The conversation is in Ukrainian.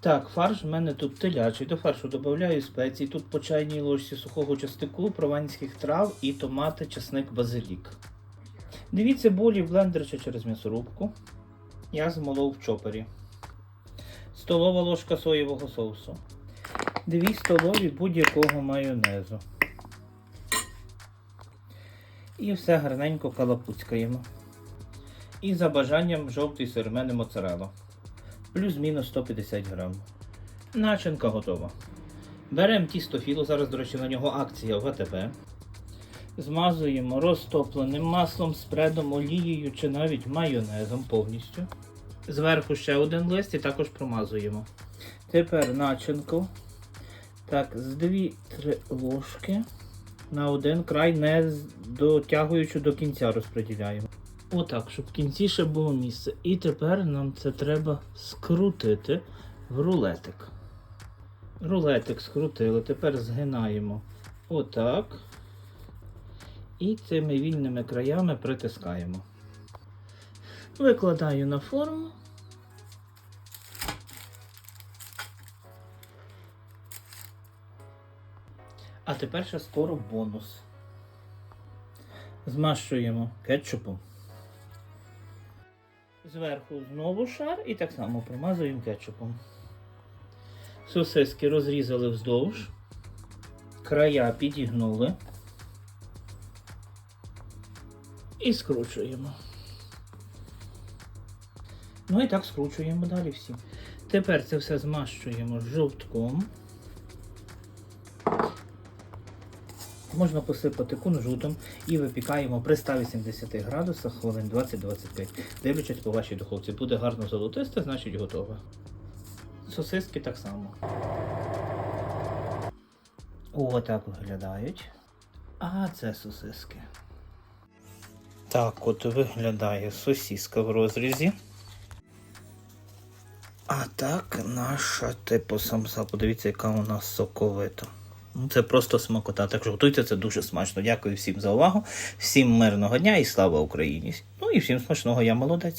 Так, фарш в мене тут телячий. До фаршу додаю спеції. Тут по чайній ложці сухого частику, прованських трав і томати, чесник, базилік. Дві цибулі в блендер чи через м'ясорубку. Я змолов в чопері. Столова ложка соєвого соусу. Дві столові будь-якого майонезу. І все гарненько калапуцькаємо. І за бажанням жовтий сир, в мене моцарелла. Плюс-мінус 150 грам. Начинка готова. Беремо тісто філо, зараз, до речі, на нього акція в АТБ. Змазуємо розтопленим маслом, спредом, олією чи навіть майонезом повністю. Зверху ще один лист і також промазуємо. Тепер начинку. Так, з 2-3 ложки на один край, не дотягуючи до кінця розподіляємо. Отак, щоб в кінці ще було місце. І тепер нам це треба скрутити в рулетик. Рулетик скрутили, тепер згинаємо отак. І цими вільними краями притискаємо. Викладаю на форму. А тепер ще скоро бонус. Змащуємо кетчупом. Зверху знову шар і так само промазуємо кетчупом. Сосиски розрізали вздовж, края підігнули і скручуємо. Ну і так скручуємо далі всі. Тепер це все змащуємо жовтком. Можна посипати кунжутом і випікаємо при 180 градусах хвилин 20-25. Дивлячись по вашій духовці. Буде гарно золотисте, значить готове. Сосиски так само. О, так виглядають. А це сосиски. Так от виглядає сосіска в розрізі. А так наша типу самса. Подивіться, яка у нас соковита. Ну, Це просто смакота. Так що готуйте це дуже смачно. Дякую всім за увагу. Всім мирного дня і слава Україні. Ну і всім смачного, я молодець.